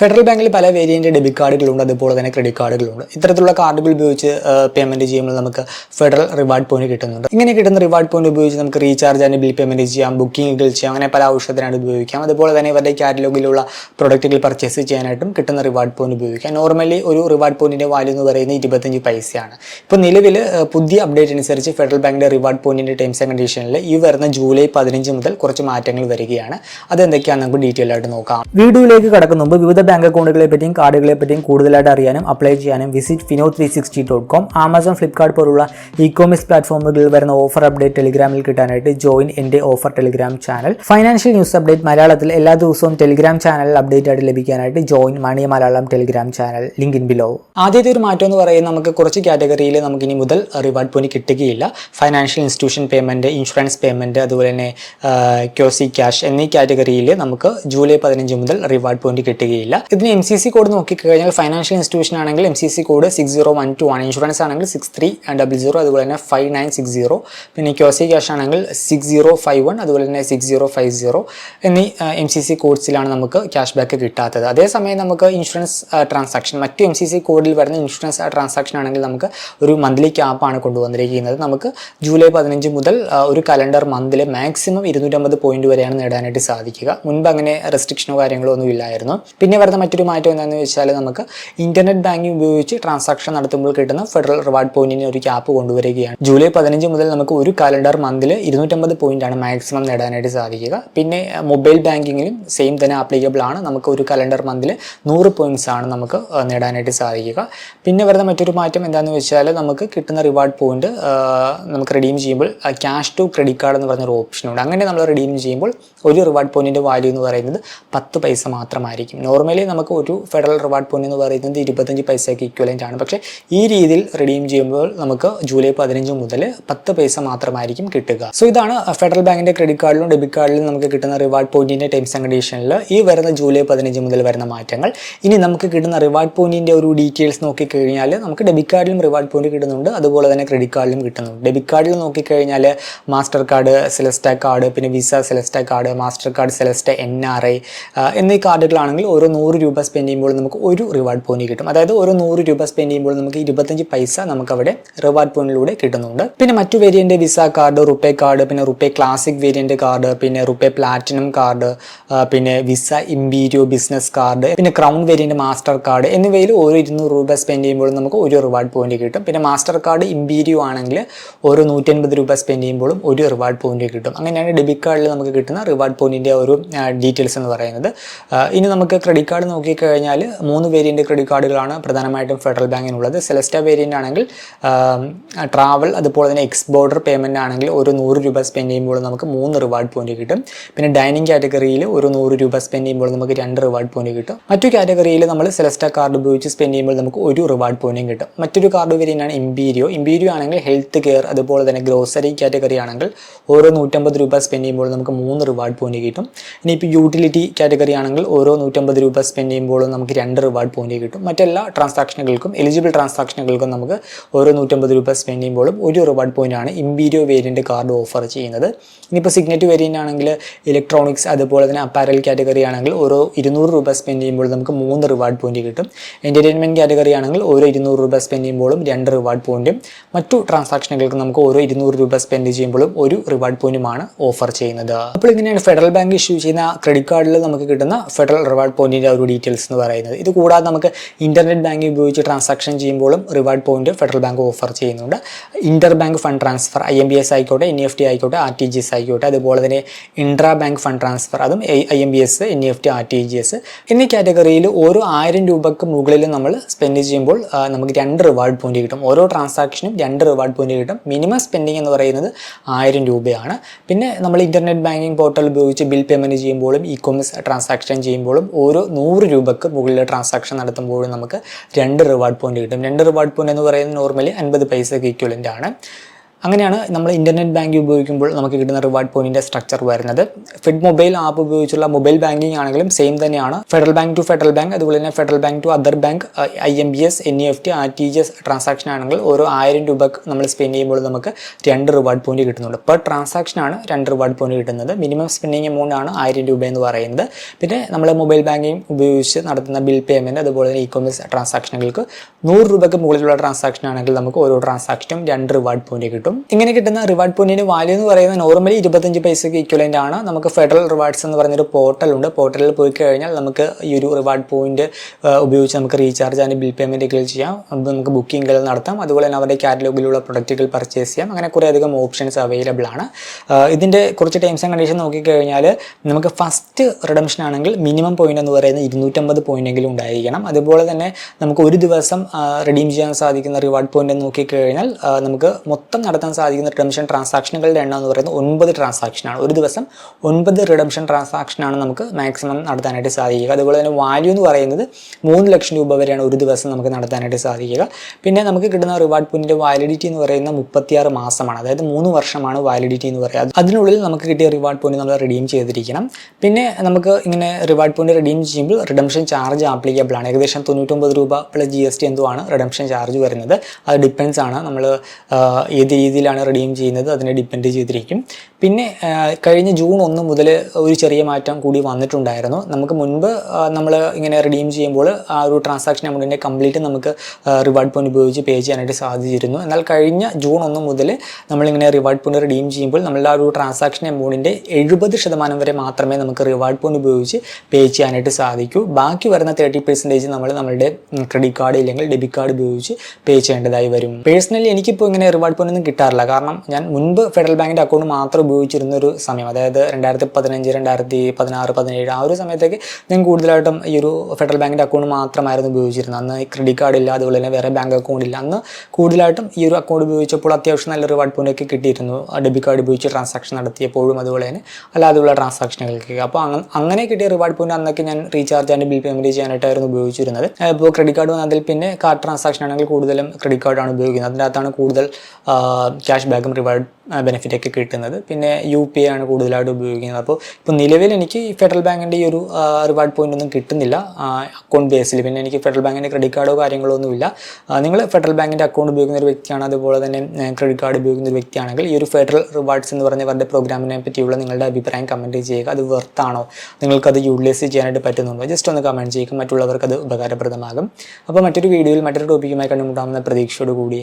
Federal ബാങ്കിൽ പല variant debit കാർഡുകളുണ്ട് അതുപോലെ തന്നെ ക്രെഡിറ്റ് കാർഡുകളുണ്ട് ഇത്തരത്തിലുള്ള കാർഡുകൾ ഉപയോഗിച്ച് പേയ്മെന്റ് ചെയ്യുമ്പോൾ നമുക്ക് ഫെഡറൽ റിവാർഡ് പോയിന്റ് കിട്ടുന്നുണ്ട്. ഇങ്ങനെ കിട്ടുന്ന റിവാർഡ് പോയിന്റ് ഉപയോഗിച്ച് നമുക്ക് റീചാർജ് ആൻഡ് ബിൽ പേയ്മെന്റ് ചെയ്യാം ബുക്കിങ്ങുകൾ ചെയ്യാം അങ്ങനെ പല ഔഷധത്തിനായിട്ട് ഉപയോഗിക്കാം. അതുപോലെ തന്നെ ഇവരുടെ കാറ്റലോഗിലുള്ള പ്രൊഡക്റ്റുകൾ പർച്ചേസ് ചെയ്യാനായിട്ടും കിട്ടുന്ന റിവാർഡ് പോയിന്റ് ഉപയോഗിക്കാം. നോർമലി ഒരു റിവാർഡ് പോയിന്റിന്റെ വാല്യൂ എന്ന് പറയുന്നത് ഇരുപത്തഞ്ച് പൈസയാണ്. ഇപ്പോൾ നിലവിൽ പുതിയ അപ്ഡേറ്റ് അനുസരിച്ച് ഫെഡറൽ ബാങ്കിന്റെ റിവാർഡ് പോയിന്റിന്റെ ടേംസ് ആൻഡ് കണ്ടീഷനിൽ ഈ വരുന്ന ജൂലൈ പതിനഞ്ച് മുതൽ കുറച്ച് മാറ്റങ്ങൾ വരികയാണ്. അതെന്തൊക്കെയാണെന്ന് നമുക്ക് ഡീറ്റെയിൽ ആയിട്ട് നോക്കാം. വീഡിയോയിലേക്ക് കടക്കുന്ന മുമ്പ് വിവിധ ബാങ്ക് അക്കൗണ്ടുകളെ പറ്റിയും കാർഡുകളെ പറ്റിയും കൂടുതലായിട്ട് അറിയാനും അപ്ലൈ ചെയ്യാനും visit Fino three sixty dot com Amazon Flipkart പോലുള്ള ഇ കോമേഴ്സ് പ്ലാറ്റ്ഫോമുകളിൽ വരുന്ന ഓഫർ അപ്ഡേറ്റ് ടെലിഗ്രാമിൽ കിട്ടാനായിട്ട് ജോയിൻ എന്റെ offer Telegram channel financial news update മലയാളത്തിൽ എല്ലാ ദിവസവും ടെലിഗ്രാം ചാനൽ അപ്ഡേറ്റ് ആയിട്ട് ലഭിക്കാനായിട്ട് join money Malayalam Telegram channel link in below ആദ്യത്തെ ഒരു മാറ്റം എന്ന് പറയുന്നത് നമുക്ക് കുറച്ച് കാറ്റഗറിയിൽ നമുക്ക് ഇനി മുതൽ റിവാർഡ് പോയി കിട്ടുകയില്ല. Financial institution payment insurance payment അതുപോലെ തന്നെ ക്യോസി ക്യാഷ് എന്നീ കാറ്റഗറിയിൽ നമുക്ക് ജൂലൈ പതിനഞ്ച് മുതൽ റിവാർഡ് പോയിന്റ് കിട്ടുകയില്ല. ഇതിന് എം സി സി കോഡ് നോക്കിക്കഴിഞ്ഞാൽ ഫൈനാൻഷ്യൽ ഇൻസ്റ്റിറ്റ്യൂഷൻ ആണെങ്കിൽ M C C code six zero one two ആണ്. ഇൻഷുറൻസ് ആണെങ്കിൽ സിക്സ് ത്രീ ഡബിൾ സീറോ അതുപോലെ തന്നെ ഫൈവ് നയൻ സിക്സ് സീറോ പിന്നെ ക്യോസി ക്യാഷ് ആണെങ്കിൽ സിക്സ് സീറോ ഫൈവ് വൺ അതുപോലെ തന്നെ സിക്സ് സീറോ ഫൈവ് സീറോ എന്നീ എം സി സി കോഡ്സിലാണ് നമുക്ക് ക്യാഷ് ബാക്ക് കിട്ടാത്തത്. അതേസമയം നമുക്ക് ഇൻഷുറൻസ് ട്രാൻസാക്ഷൻ മറ്റ് എം സി സി കോഡിൽ വരുന്ന ഇൻഷുറൻസ് ട്രാൻസാക്ഷൻ ആണെങ്കിൽ നമുക്ക് ഒരു മന്ത്ലി ക്യാപ്പാണ് കൊണ്ടുവന്നിരിക്കുന്നത്. നമുക്ക് ജൂലൈ പതിനഞ്ച് മുതൽ ഒരു കലണ്ടർ മന്തിൽ മാക്സിമം ഇരുന്നൂറ്റമ്പത് പോയിന്റ് വരെയാണ് നേടാനായിട്ട് സാധിക്കുക. മുൻപ് അങ്ങനെ റെസ്ട്രിക്ഷനോ കാര്യങ്ങളോ ഒന്നും ഇല്ലായിരുന്നു. പിന്നെ വരുന്ന മറ്റൊരു മാറ്റം എന്താണെന്ന് വെച്ചാൽ നമുക്ക് ഇന്റർനെറ്റ് ബാങ്കിങ് ഉപയോഗിച്ച് ട്രാൻസാക്ഷൻ നടത്തുമ്പോൾ കിട്ടുന്ന ഫെഡറൽ റിവാർഡ് പോയിന്റിന് ഒരു ക്യാപ്പ് കൊണ്ടുവരികയാണ്. ജൂലൈ പതിനഞ്ച് മുതൽ നമുക്ക് ഒരു കലണ്ടർ മന്തിൽ ഇരുന്നൂറ്റമ്പത് ആണ് മാക്സിമം നേടാനായിട്ട് സാധിക്കുക. പിന്നെ മൊബൈൽ ബാങ്കിങ്ങിലും സെയിം തന്നെ ആപ്ലിക്കബിൾ ആണ്. നമുക്ക് ഒരു കലണ്ടർ മന്തിൽ നൂറ് പോയിന്റ്സ് ആണ് നമുക്ക് നേടാനായിട്ട് സാധിക്കുക. പിന്നെ വരുന്ന മറ്റൊരു മാറ്റം എന്താണെന്ന് വെച്ചാൽ നമുക്ക് കിട്ടുന്ന റിവാർഡ് പോയിന്റ് നമുക്ക് റിഡീം ചെയ്യുമ്പോൾ ക്യാഷ് ടു ക്രെഡിറ്റ് കാർഡ് എന്ന് പറഞ്ഞൊരു ഓപ്ഷനുണ്ട് അങ്ങനെ നമ്മൾ റിഡീം ചെയ്യുമ്പോൾ ഒരു റിവാർഡ് പോയിന്റിന്റെ വാല്യൂ എന്ന് പറയുന്നത് പത്ത് പൈസ മാത്രമായിരിക്കും. നോർമലി നമുക്ക് ഒരു ഫെഡറൽ റിവാർഡ് പോയിന്റ് എന്ന് പറയുന്നത് ഇരുപത്തഞ്ച് പൈസയ്ക്ക് ഇക്വലന്റ് ആണ്. പക്ഷേ ഈ രീതിയിൽ റിഡീം ചെയ്യുമ്പോൾ നമുക്ക് ജൂലൈ പതിനഞ്ച് മുതൽ പത്ത് പൈസ മാത്രമായിരിക്കും കിട്ടുക. സോ ഇതാണ് ഫെഡറൽ ബാങ്കിന്റെ ക്രെഡിറ്റ് കാർഡിലും ഡെബിറ്റ് കാർഡിലും നമുക്ക് കിട്ടുന്ന റിവാർഡ് പോയിന്റിന്റെ ടേംസ് ആൻഡ് കണ്ടീഷനിൽ ഈ വരുന്ന ജൂലൈ പതിനഞ്ച് മുതൽ വരുന്ന മാറ്റങ്ങൾ. ഇനി നമുക്ക് കിട്ടുന്ന റിവാർഡ് പോയിന്റിന്റെ ഒരു ഡീറ്റെയിൽസ് നോക്കിക്കഴിഞ്ഞാൽ നമുക്ക് ഡെബിറ്റ് കാർഡിലും റിവാർഡ് പോയിന്റ് കിട്ടുന്നുണ്ട്. അതുപോലെ തന്നെ ക്രെഡിറ്റ് കാർഡിലും കിട്ടുന്നുണ്ട്. ഡെബിറ്റ് കാർഡിൽ നോക്കിക്കഴിഞ്ഞാൽ മാസ്റ്റർ കാർഡ് സെലസ്റ്റ കാർഡ് പിന്നെ Visa Celesta card master card Celesta N R I എന്നീ കാർഡുകളാണെങ്കിൽ ഓരോ നൂറ് രൂപ സ്പെൻഡ് ചെയ്യുമ്പോൾ നമുക്ക് ഒരു റിവാർഡ് പോയിന്റ് കിട്ടും. അതായത് ഓരോ നൂറ് രൂപ സ്പെൻഡ് ചെയ്യുമ്പോൾ നമുക്ക് ഇരുപത്തഞ്ച് പൈസ നമുക്ക് അവിടെ റിവാർഡ് പോയിന്റിലൂടെ കിട്ടുന്നുണ്ട്. പിന്നെ മറ്റു variant Visa card RuPay card പിന്നെ റുപ്പേ ക്ലാസിക് വേരിയന്റ് കാർഡ് പിന്നെ റുപ്പേ പ്ലാറ്റിനം കാർഡ് പിന്നെ വിസ ഇംപീരിയോ ബിസിനസ് കാർഡ് പിന്നെ ക്രൗൺ വേരിയന്റ് മാസ്റ്റർ കാർഡ് എന്നിവയിൽ ഓരോ ഇരുന്നൂറ് രൂപ സ്പെൻഡ് ചെയ്യുമ്പോൾ നമുക്ക് ഒരു റിവാർഡ് പോയിന്റ് കിട്ടും. പിന്നെ മാസ്റ്റർ കാർഡ് ഇംപീരിയോ ആണെങ്കിൽ ഓരോ നൂറ്റൻപത് രൂപ സ്പെൻഡ് ചെയ്യുമ്പോഴും ഒരു റിവാർഡ് പോയിന്റ് കിട്ടും. അങ്ങനെയാണ് ഡെബിറ്റ് കാർഡിൽ നമുക്ക് കിട്ടുന്ന റിവാർഡ് പോയിന്റിന്റെ ഒരു ഡീറ്റെയിൽസ് എന്ന് പറയുന്നത്. ഇനി നമുക്ക് ക്രെഡിറ്റ് കാർഡ് നോക്കിക്കഴിഞ്ഞാൽ മൂന്ന് വേരിയന്റ് ക്രെഡിറ്റ് കാർഡുകളാണ് പ്രധാനമായിട്ടും ഫെഡറൽ ബാങ്കിനുള്ളത് സെലസ്റ്റ വേരിയന്റ് ആണെങ്കിൽ ട്രാവൽ അതുപോലെ തന്നെ എക്സ് ബോർഡർ പേയ്മെന്റ് ആണെങ്കിൽ ഒരു നൂറ് രൂപ സ്പെൻഡ് ചെയ്യുമ്പോൾ നമുക്ക് മൂന്ന് റിവാർഡ് പോയിന്റ് കിട്ടും. പിന്നെ ഡൈനിങ് കാറ്റഗറിയിൽ ഒരു നൂറ് രൂപ സ്പെൻഡ് ചെയ്യുമ്പോൾ നമുക്ക് രണ്ട് റിവാർഡ് പോയിന്റ് കിട്ടും. മറ്റു കാറ്റഗറിയിൽ നമ്മൾ സെലസ്റ്റ കാർഡ് ഉപയോഗിച്ച് സ്പെൻഡ് ചെയ്യുമ്പോൾ നമുക്ക് ഒരു റിവാർഡ് പോയിന്റും കിട്ടും. മറ്റൊരു കാർഡ് വേരിയന്റാണ് ഇമ്പീരിയോ ഇമ്പീരിയോ ആണെങ്കിൽ ഹെൽത്ത് കെയർ അതുപോലെ തന്നെ ഗ്രോസറി കാറ്റഗറി ആണെങ്കിൽ ഓരോ നൂറ്റമ്പത് രൂപ സ്പെൻഡ് ചെയ്യുമ്പോൾ നമുക്ക് മൂന്ന് റിവാർഡ് പോയിന്റ് കിട്ടും. ഇനിയിപ്പോൾ യൂട്ടിലിറ്റി കാറ്റഗറി ആണെങ്കിൽ ഓരോ നൂറ്റമ്പത് രൂപ സ്പെൻഡ് ചെയ്യുമ്പോഴും നമുക്ക് രണ്ട് റിവാർഡ് പോയിന്റ് കിട്ടും. മറ്റെല്ലാ ട്രാൻസാക്ഷനുകൾക്കും എലിജിബിൾ ട്രാൻസാക്ഷനുകൾക്കും നമുക്ക് ഓരോ നൂറ്റമ്പത് രൂപ സ്പെൻഡ് ചെയ്യുമ്പോഴും ഒരു റിവാർഡ് പോയിന്റ് ആണ് ഇമ്പീരിയോ വേരിയന്റ് കാർഡ് ഓഫർ ചെയ്യുന്നത്. ഇനിയിപ്പോൾ സിഗ്നറ്റ് വേരിയന്റ് ആണെങ്കിൽ ഇലക്ട്രോണിക്സ് അതുപോലെ തന്നെ അപ്പാരൽ കാറ്റഗറി ആണെങ്കിൽ ഓരോ ഇരുന്നൂറ് രൂപ സ്പെൻഡ് ചെയ്യുമ്പോൾ നമുക്ക് മൂന്ന് റിവാർഡ് പോയിന്റ് കിട്ടും. എന്റർടൈൻമെന്റ് കാറ്റഗറി ആണെങ്കിൽ ഓരോ ഇരുന്നൂറ് രൂപ സ്പെൻഡ് ചെയ്യുമ്പോഴും രണ്ട് റിവാർഡ് പോയിന്റും മറ്റു ട്രാൻസാക്ഷനുകൾക്ക് നമുക്ക് ഓരോ ഇരുന്നൂറ് രൂപ സ്പെൻഡ് ചെയ്യുമ്പോഴും ഒരു റിവാർഡ് പോയിന്റുമാണ് ഓഫർ ചെയ്യുന്നത്. അപ്പോൾ ഇങ്ങനെയാണ് ഫെഡറൽ ബാങ്ക് ഇഷ്യൂ ചെയ്യുന്ന ക്രെഡിറ്റ് കാർഡിൽ നമുക്ക് കിട്ടുന്ന ഫെഡറൽ റിവാർഡ് പോയിന്റിന്റെ ഒരു ഡീറ്റെയിൽസ് എന്ന് പറയുന്നത്. ഇത് കൂടാതെ നമുക്ക് ഇന്റർനെറ്റ് ബാങ്കിങ് ഉപയോഗിച്ച് ട്രാൻസാക്ഷൻ ചെയ്യുമ്പോഴും reward point Federal Bank offer ചെയ്യുന്നുണ്ട്. Inter bank fund transfer I M P S ആയിക്കോട്ടെ N E F T R T G S ആയിക്കോട്ടെ അതുപോലെ തന്നെ ഇൻട്രാ ബാങ്ക് ഫണ്ട് ട്രാൻസ്ഫർ അതും I M P S N E F T R T G S കാറ്റഗറിയിൽ ഓരോ ആയിരം രൂപക്ക് മുകളിൽ നമ്മൾ സ്പെൻഡ് ചെയ്യുമ്പോൾ നമുക്ക് രണ്ട് റിവാർഡ് പോയിന്റ് കിട്ടും. ഓരോ ട്രാൻസാക്ഷനും രണ്ട് റിവാർഡ് പോയിന്റ് കിട്ടും. മിനിമം സ്പെൻഡിങ് എന്ന് പറയുന്നത് ആയിരം രൂപയാണ്. പിന്നെ നമ്മൾ ഇന്റർനെറ്റ് ബാങ്കിങ് പോർട്ടൽ ഉപയോഗിച്ച് ബിൽ പേയ്മെന്റ് ചെയ്യുമ്പോഴും ഇ കോമേഴ്സ് ട്രാൻസാക്ഷൻ ചെയ്യുമ്പോഴും ഓരോ നൂറ് രൂപക്ക് മുകളിൽ ട്രാൻസാക്ഷൻ നടത്തുമ്പോഴും നമുക്ക് രണ്ട് റിവാർഡ് പോയിന്റ് കിട്ടും. രണ്ട് റിവാർഡ് പോയിന്റ് എന്ന് പറയുന്നത് നോർമലി അൻപത് പൈസക്ക് ഇക്വലന്റ് ആണ്. അങ്ങനെയാണ് നമ്മൾ ഇന്റർനെറ്റ് ബാങ്കിങ് ഉപയോഗിക്കുമ്പോൾ നമുക്ക് കിട്ടുന്ന റിവാർഡ് പോയിന്റിന്റെ സ്ട്രക്ചർ വരുന്നത്. ഫിഡ് മൊബൈൽ ആപ്പ് ഉപയോഗിച്ചുള്ള മൊബൈൽ ബാങ്കിങ് ആണെങ്കിലും സെയിം തന്നെയാണ്. Federal Bank to Federal Bank അതുപോലെ തന്നെ Federal Bank to other bank I M B S N E F T R T G S transaction ആണെങ്കിൽ ഓരോ ആയിരം രൂപ നമ്മൾ സ്പെൻഡ് ചെയ്യുമ്പോൾ നമുക്ക് രണ്ട് റിവാർഡ് പോയിന്റ് കിട്ടുന്നുണ്ട്. പെർ ട്രാൻസാക്ഷൻ ആണ് രണ്ട് റിവാർഡ് പോയിന്റ് കിട്ടുന്നത്. മിനിമം സ്പെൻഡിങ് എമൗണ്ട് ആണ് ആയിരം രൂപ എന്ന് പറയുന്നത്. പിന്നെ നമ്മൾ മൊബൈൽ ബാങ്കിങ് ഉപയോഗിച്ച് നടത്തുന്ന ബിൽ പേയ്മെന്റ് അതുപോലെ തന്നെ ഇ കോമേഴ്സ് ട്രാൻസാക്ഷനുകൾക്ക് നൂറ് രൂപയ്ക്ക് മുകളിലുള്ള ട്രാൻസാക്ഷൻ ആണെങ്കിൽ നമുക്ക് ഓരോ ട്രാൻസാക്ഷനും രണ്ട് റിവാർഡ് പോയിന്റ് കിട്ടും. ഇങ്ങനെ കിട്ടുന്ന റിവാർഡ് പോയിന്റിന് വാല്യൂ എന്ന് പറയുന്നത് നോർമലി ഇരുപത്തഞ്ച് പൈസയ്ക്ക് ഇക്വലന്റ് ആണ്. നമുക്ക് ഫെഡറൽ റിവാർഡ്സ് എന്ന് പറഞ്ഞൊരു പോർട്ടൽ ഉണ്ട്. പോർട്ടലിൽ പോയി കഴിഞ്ഞാൽ നമുക്ക് ഈ ഒരു റിവാർഡ് പോയിന്റ് ഉപയോഗിച്ച് നമുക്ക് റീചാർജ് ആൻഡ് ബിൽ പേയ്മെന്റുകൾ ചെയ്യാം. നമുക്ക് ബുക്കിങ്ങുകൾ നടത്താം. അതുപോലെ തന്നെ അവരുടെ കാറ്റലോഗിലുള്ള പ്രൊഡക്റ്റുകൾ പർച്ചേസ് ചെയ്യാം. അങ്ങനെ കുറേ അധികം ഓപ്ഷൻസ് അവൈലബിൾ ആണ്. ഇതിന്റെ കുറച്ച് ടൈംസ് ആൻഡ് കണ്ടീഷൻ നോക്കിക്കഴിഞ്ഞാൽ നമുക്ക് ഫസ്റ്റ് റിഡംഷൻ ആണെങ്കിൽ മിനിമം പോയിന്റ് എന്ന് പറയുന്നത് ഇരുന്നൂറ്റമ്പത് പോയിന്റ് എങ്കിലും ഉണ്ടായിരിക്കണം. അതുപോലെ തന്നെ നമുക്ക് ഒരു ദിവസം റിഡീം ചെയ്യാൻ സാധിക്കുന്ന റിവാർഡ് പോയിന്റ് നോക്കിക്കഴിഞ്ഞാൽ നമുക്ക് മൊത്തം നടത്താൻ സാധിക്കുന്ന റിഡംഷൻ ട്രാൻസാക്ഷനുകളുടെ എണ്ണം എന്ന് പറയുന്നത് ഒൻപത് ട്രാൻസാക്ഷനാണ് ഒരു ദിവസം ഒൻപത് റിഡംഷൻ ട്രാൻസാക്ഷനാണ് നമുക്ക് മാക്സിമം നടത്താനായിട്ട് സാധിക്കുക. അതുപോലെ തന്നെ വാല്യൂ എന്ന് പറയുന്നത് മൂന്ന് ലക്ഷം രൂപ വരെയാണ് ഒരു ദിവസം നമുക്ക് നടത്താനായിട്ട് സാധിക്കുക. പിന്നെ നമുക്ക് കിട്ടുന്ന റിവാർഡ് പോയിന്റിന്റെ വാലിഡിറ്റി എന്ന് പറയുന്ന മുപ്പത്തിയാറ് മാസമാണ്. അതായത് മൂന്ന് വർഷമാണ് വാലിഡിറ്റി എന്ന് പറയുന്നത് അതിനുള്ളിൽ നമുക്ക് കിട്ടിയ റിവാർഡ് പോയിന്റ് നമ്മൾ റിഡീം ചെയ്തിരിക്കണം. പിന്നെ നമുക്ക് ഇങ്ങനെ റിവാർഡ് പോയിന്റ് റിഡീം ചെയ്യുമ്പോൾ റിഡംഷൻ ചാർജ് ആപ്ലിക്കബിൾ ആണ്. ഏകദേശം തൊണ്ണൂറ്റൊമ്പത് രൂപ പ്ലസ് ജി എസ് ടി എന്തോ റിഡംഷൻ ചാർജ് വരുന്നത്. അത് ഡിപ്പെൻസ് ആണ്. നമ്മൾ ഏത് രീതിയിലാണ് റിഡീം ചെയ്യുന്നത് അതിനെ ഡിപ്പെൻഡ് ചെയ്തിരിക്കും. പിന്നെ കഴിഞ്ഞ ജൂൺ ഒന്ന് മുതൽ ഒരു ചെറിയ മാറ്റം കൂടി വന്നിട്ടുണ്ടായിരുന്നു. നമുക്ക് മുൻപ് നമ്മൾ ഇങ്ങനെ റിഡീം ചെയ്യുമ്പോൾ ആ ഒരു ട്രാൻസാക്ഷൻ എമൗണ്ടിന്റെ കംപ്ലീറ്റ് നമുക്ക് റിവാർഡ് പോയിന്റ് ഉപയോഗിച്ച് പേ ചെയ്യാനായിട്ട് സാധിച്ചിരുന്നു. എന്നാൽ കഴിഞ്ഞ ജൂൺ ഒന്ന് മുതൽ നമ്മളിങ്ങനെ റിവാർഡ് പോയിന്റ് റിഡീം ചെയ്യുമ്പോൾ നമ്മളുടെ ആ ഒരു ട്രാൻസാക്ഷൻ എമൗണ്ടിന്റെ എഴുപത് ശതമാനം വരെ മാത്രമേ നമുക്ക് റിവാർഡ് പോയിന്റ് ഉപയോഗിച്ച് പേ ചെയ്യാനായിട്ട് സാധിക്കൂ. ബാക്കി വരുന്ന തേർട്ടി പെർസെന്റേജ് നമ്മൾ നമ്മളുടെ ക്രെഡിറ്റ് കാർഡ് ഇല്ലെങ്കിൽ ഡെബിറ്റ് കാർഡ് ഉപയോഗിച്ച് പേ ചെയ്യേണ്ടതായി വരും. പേഴ്സണലി എനിക്കിപ്പോൾ ഇങ്ങനെ റിവാർഡ് പോയിന്റ് ഒന്നും കിട്ടാറില്ല. കാരണം ഞാൻ മുൻപ് ഫെഡറൽ ബാങ്കിന്റെ അക്കൗണ്ട് മാത്രം ഉപയോഗിച്ചിരുന്ന ഒരു സമയം അതായത് രണ്ടായിരത്തി പതിനഞ്ച് രണ്ടായിരത്തി പതിനാറ് പതിനേഴ് ആ ഒരു സമയത്തേക്ക് ഞാൻ കൂടുതലായിട്ടും ഈ ഒരു ഫെഡറൽ ബാങ്കിന്റെ അക്കൗണ്ട് മാത്രമായിരുന്നു ഉപയോഗിച്ചിരുന്നത്. അന്ന് ക്രെഡിറ്റ് കാർഡ് ഇല്ല അതുപോലെ തന്നെ വേറെ ബാങ്ക് അക്കൗണ്ട് ഇല്ല. അന്ന് കൂടുതലായിട്ടും ഈ ഒരു അക്കൗണ്ട് ഉപയോഗിച്ചപ്പോൾ അത്യാവശ്യം നല്ല റിവാർഡ് പോയിന്റ് ഒക്കെ കിട്ടിയിരുന്നു. ഡെബിറ്റ് കാർഡ് ഉപയോഗിച്ച് ട്രാൻസാക്ഷൻ നടത്തിയപ്പോഴും അതുപോലെ തന്നെ അല്ലാതെയുള്ള ട്രാൻസാക്ഷനുകൾക്ക് അപ്പോൾ അങ്ങ- അങ്ങനെ കിട്ടിയ റിവാർഡ് പോയിന്റ് അന്നൊക്കെ ഞാൻ റീചാർജ് ആൻഡ് ബിൽ പേയ്മെന്റ് ചെയ്യാനായിട്ടായിരുന്നു ഉപയോഗിച്ചിരുന്നത്. ഇപ്പോൾ ക്രെഡിറ്റ് കാർഡ് വന്നതിൽ പിന്നെ കാർഡ് ട്രാൻസാക്ഷൻ ആണെങ്കിൽ കൂടുതലും ക്രെഡിറ്റ് കാർഡാണ് ഉപയോഗിക്കുന്നത്. അതിന്റെ അകത്താണ് കൂടുതൽ ക്യാഷ് ബാക്കും റിവാർഡ് ബെനിഫിറ്റ് ഒക്കെ കിട്ടുന്നത്. പിന്നെ യു പി ഐ ആണ് കൂടുതലായിട്ട് ഉപയോഗിക്കുന്നത്. അപ്പോൾ ഇപ്പോൾ നിലവിൽ എനിക്ക് ഫെഡറൽ ബാങ്കിന്റെ ഈ ഒരു റിവാർഡ് പോയിന്റ് ഒന്നും കിട്ടുന്നില്ല. അക്കൗണ്ട് ബേസിൽ പിന്നെ എനിക്ക് ഫെഡറൽ ബാങ്കിന്റെ ക്രെഡിറ്റ് കാർഡോ കാര്യങ്ങളോ ഒന്നുമില്ല. നിങ്ങൾ ഫെഡറൽ ബാങ്കിന്റെ അക്കൗണ്ട് ഉപയോഗിക്കുന്ന ഒരു വ്യക്തിയാണ് അതുപോലെ തന്നെ ക്രെഡിറ്റ് കാർഡ് ഉപയോഗിക്കുന്ന ഒരു വ്യക്തിയാണെങ്കിൽ ഈ ഒരു ഫെഡറൽ റിവാർഡ്സ് എന്ന് പറഞ്ഞ അവരുടെ പ്രോഗ്രാമിനെ പറ്റിയുള്ള നിങ്ങളുടെ അഭിപ്രായം കമന്റ് ചെയ്യുക. അത് വെർത്താണോ നിങ്ങൾക്കത് യൂട്ടിലൈസ് ചെയ്യാനായിട്ട് പറ്റുന്നുണ്ടോ? ജസ്റ്റ് ഒന്ന് കമന്റ് ചെയ്യുക. മറ്റുള്ളവർക്ക് അത് ഉപകാരപ്രദമാകും. അപ്പോൾ മറ്റൊരു വീഡിയോയിൽ മറ്റൊരു ടോപ്പിക്കുമായി കണ്ടുമുട്ടാമെന്ന പ്രതീക്ഷയോട് കൂടി